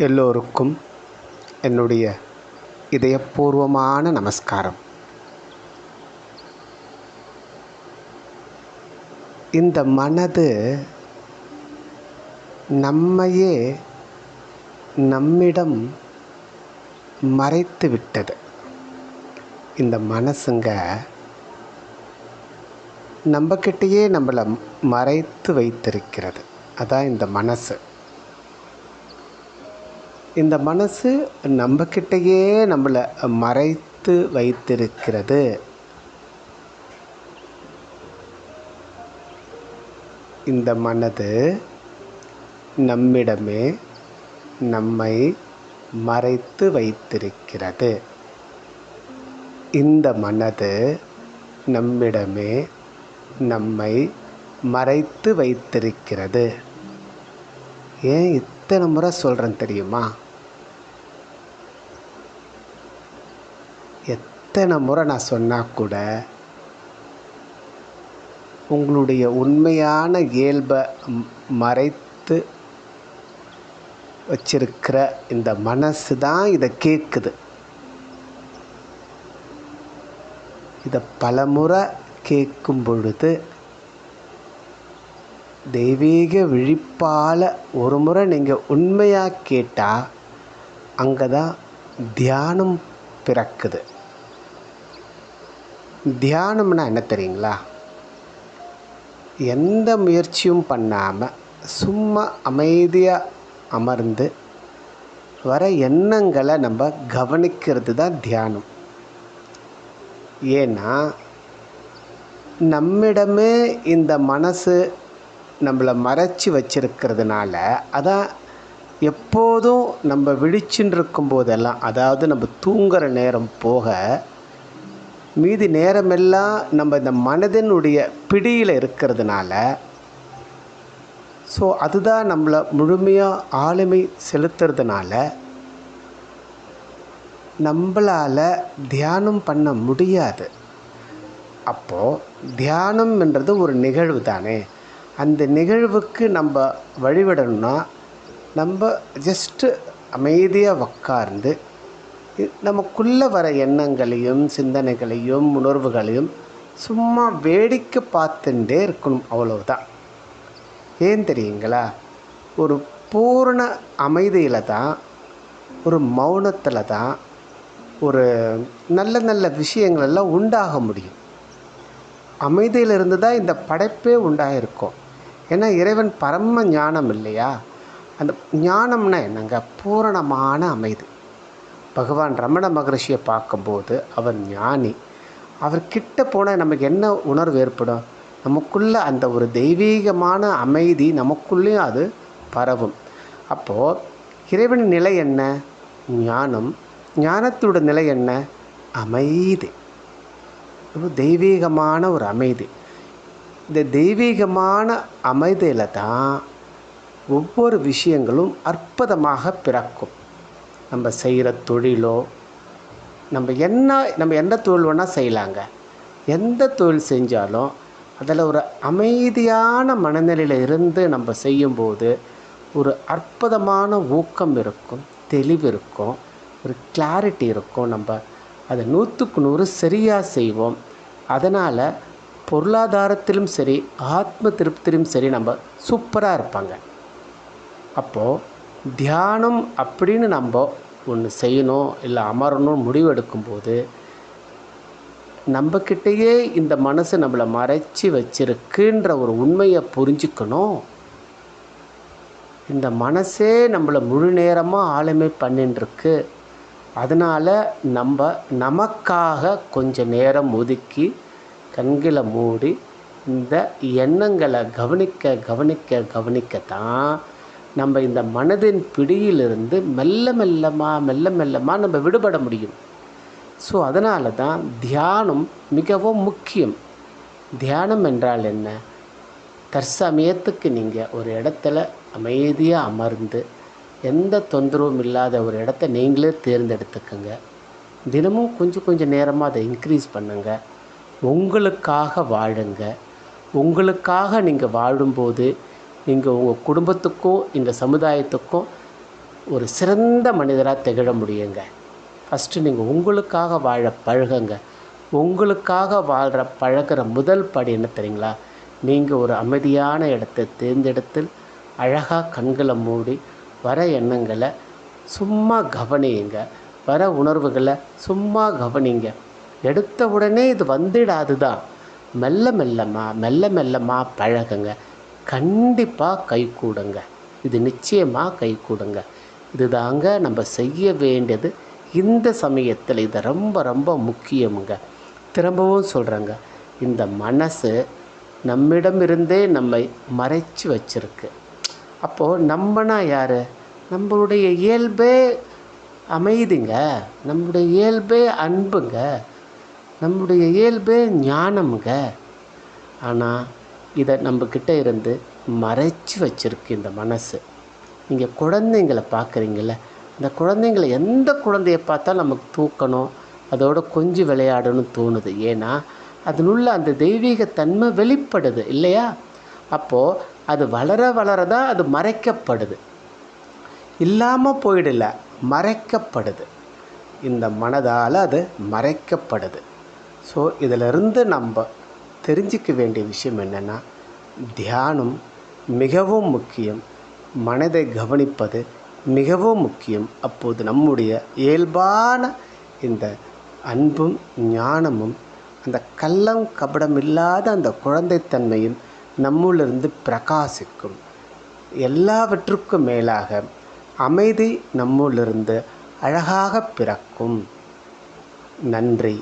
எல்லோருக்கும் என்னுடைய இதயபூர்வமான நமஸ்காரம். இந்த மனது நம்மையே நம்மிடம் மறைத்து விட்டது. இந்த மனசுங்க நம்மக்கிட்டேயே நம்மளை மறைத்து வைத்திருக்கிறது. அதான் இந்த மனசு. இந்த மனசு நம்மக்கிட்டேயே நம்மளை மறைத்து வைத்திருக்கிறது. இந்த மனது நம்மிடமே நம்மை மறைத்து வைத்திருக்கிறது. இந்த மனது நம்மிடமே நம்மை மறைத்து வைத்திருக்கிறது. ஏன் எத்தனை முறை சொல்கிறேன் தெரியுமா? எத்தனை முறை நான் சொன்னால் கூட உங்களுடைய உண்மையான இயல்பை மறைத்து வச்சிருக்கிற இந்த மனசு தான் இதை கேட்குது இதை பலமுறை கேட்கும் பொழுது தெய்வீக விழிப்பால் ஒரு முறை நீங்கள் உண்மையாக கேட்டால் அங்கே தான் தியானம் பிறக்குது. தியானம்னா என்ன தெரியுங்களா? எந்த முயற்சியும் பண்ணாமல் சும்மா அமைதியாக அமர்ந்து வர எண்ணங்களை நம்ம கவனிக்கிறது தான் தியானம். ஏன்னா நம்மிடமே இந்த மனசு நம்மளை மறைச்சி வச்சிருக்கிறதுனால அதான் எப்போதும் நம்ம விழிச்சுன்னு இருக்கும் போதெல்லாம் அதாவது நம்ம தூங்குற நேரம் போக மீதி நேரமெல்லாம் நம்ம இந்த மனதினுடைய பிடியில் இருக்கிறதுனால ஸோ அதுதான் நம்மளை முழுமையாக ஆளுமை செலுத்துறதுனால நம்மளால் தியானம் பண்ண முடியாது. அப்போது தியானம்ன்றது ஒரு நிகழ்வு தானே. அந்த நிகழ்வுக்கு நம்ம வழிபடணும்னா நம்ம ஜஸ்ட்டு அமைதியாக உக்கார்ந்து நமக்குள்ளே வர எண்ணங்களையும் சிந்தனைகளையும் உணர்வுகளையும் சும்மா வேடிக்கை பார்த்துட்டே இருக்கணும் அவ்வளவுதான். ஏன் தெரியுங்களா? ஒரு பூரண அமைதியில் தான் ஒரு மௌனத்தில் தான் ஒரு நல்ல நல்ல விஷயங்கள் எல்லாம் உண்டாக முடியும். அமைதியிலிருந்து தான் இந்த படைப்பே உண்டாகிருக்கும் ஏன்னா இறைவன் பரம ஞானம் இல்லையா? அந்த ஞானம்னா என்னங்க? பூரணமான அமைதி. பகவான் ரமண மகரிஷியை பார்க்கும்போது அவர் ஞானி. அவர் கிட்ட போனால் நமக்கு என்ன உணர்வு ஏற்படும்? நமக்குள்ளே அந்த ஒரு தெய்வீகமான அமைதி நமக்குள்ளேயும் அது பரவும். அப்போது இறைவன் நிலை என்ன? ஞானம். ஞானத்தோட நிலை என்ன? அமைதி. ஒரு தெய்வீகமான ஒரு அமைதி. இந்த தெய்வீகமான அமைதியில் தான் ஒவ்வொரு விஷயங்களும் அற்புதமாக பிறக்கும். நம்ம செய்கிற தொழிலோ நம்ம என்ன நம்ம எந்த தொழில் வேணால் செய்யலாங்க. எந்த தொழில் செஞ்சாலும் அதில் ஒரு அமைதியான மனநிலையில் இருந்து நம்ம செய்யும்போது ஒரு அற்புதமான ஊக்கம் இருக்கும் தெளிவு இருக்கும் ஒரு கிளாரிட்டி இருக்கும். நம்ம அதை நூற்றுக்கு நூறு சரியாக செய்வோம். அதனால் பொருளாதாரத்திலும் சரி ஆத்ம திருப்தியிலும் சரி நம்ம சூப்பராக இருப்பாங்க. அப்போது தியானம் அப்படின்னு நம்ம ஒன்று செய்யணும் இல்லை அமரணும் முடிவு எடுக்கும்போது நம்மக்கிட்டேயே இந்த மனசு நம்மளை மறைச்சி வச்சிருக்குன்ற ஒரு உண்மையை புரிஞ்சுக்கணும். இந்த மனசே நம்மளை முழு நேரமாக ஆளுமை பண்ணிட்டுருக்கு அதனால் நம்ம நமக்காக கொஞ்சம் நேரம் ஒதுக்கி கண்களை மூடி இந்த எண்ணங்களை கவனிக்க கவனிக்க கவனிக்கத்தான் நம்ம இந்த மனதின் பிடியிலிருந்து மெல்ல மெல்லமாக மெல்ல மெல்லமாக நம்ம விடுபட முடியும். ஸோ அதனால தான் தியானம் மிகவும் முக்கியம். தியானம் என்றால் என்ன? தற்சமயத்துக்கு நீங்கள் ஒரு இடத்துல அமைதியாக அமர்ந்து எந்த தொந்தரவும் இல்லாத ஒரு இடத்த நீங்களே தேர்ந்தெடுத்துக்கங்க. தினமும் கொஞ்சம் கொஞ்சம் நேரமாக அதை இன்க்ரீஸ் பண்ணுங்கள் உங்களுக்காக வாழுங்க. உங்களுக்காக நீங்கள் வாழும்போது நீங்கள் உங்கள் குடும்பத்துக்கும் இந்த சமுதாயத்துக்கும் ஒரு சிறந்த மனிதராக திகழ முடியுங்க. ஃபஸ்ட்டு நீங்கள் உங்களுக்காக வாழ பழகுங்க. உங்களுக்காக வாழ்கிற பழகுற முதல் படி என்ன தெரியுங்களா? நீங்கள் ஒரு அமைதியான இடத்தை தேர்ந்தெடுத்து அழகாக கண்களை மூடி வர எண்ணங்களை சும்மா கவனியுங்க. வர உணர்வுகளை சும்மா கவனிங்க. எடுத்த உடனே இது வந்துடாது தான் மெல்ல மெல்லமாக மெல்ல மெல்லமாக பழகுங்க. கண்டிப்பாக கை கூடுங்க. இது நிச்சயமாக கை கூடுங்க. இதுதாங்க நம்ம செய்ய வேண்டியது. இந்த சமயத்தில் இது ரொம்ப ரொம்ப முக்கியமுங்க. திரும்பவும் சொல்கிறேங்க இந்த மனசு நம்மிடமிருந்தே நம்மை மறைச்சு வச்சிருக்கு. அப்போது நம்மனா யார்? நம்மளுடைய இயல்பே அமைதிங்க. நம்முடைய இயல்பே அன்புங்க. நம்முடைய இயல்பே ஞானம்ங்க. ஆனால் இதை நம்மக்கிட்ட இருந்து மறைச்சி வச்சிருக்கு இந்த மனசு. நீங்கள் குழந்தைங்களை பார்க்குறீங்கள இந்த குழந்தைங்களை எந்த குழந்தைய பார்த்தா நமக்கு தூக்கணும் அதோட கொஞ்சம் விளையாடணும்னு தோணுது. ஏன்னா அதனுள்ள அந்த தெய்வீக தன்மை வெளிப்படுது இல்லையா? அப்போது அது வளர வளர தான் அது மறைக்கப்படுது. இல்லாமல் போயிடல மறைக்கப்படுது. இந்த மனதால் அது மறைக்கப்படுது. ஸோ இதிலிருந்து நம்ம தெரிஞ்சிக்க வேண்டிய விஷயம் என்னென்னா தியானம் மிகவும் முக்கியம். மனதை கவனிப்பது மிகவும் முக்கியம். அப்போது நம்முடைய இயல்பான இந்த அன்பும் ஞானமும் அந்த கள்ளம் கபடம் இல்லாத அந்த குழந்தைத்தன்மையும் நம்முள்ளிருந்து பிரகாசிக்கும். எல்லாவற்றுக்கும் மேலாக அமைதி நம்முள்ளிருந்து அழகாக பிறக்கும். நன்றி.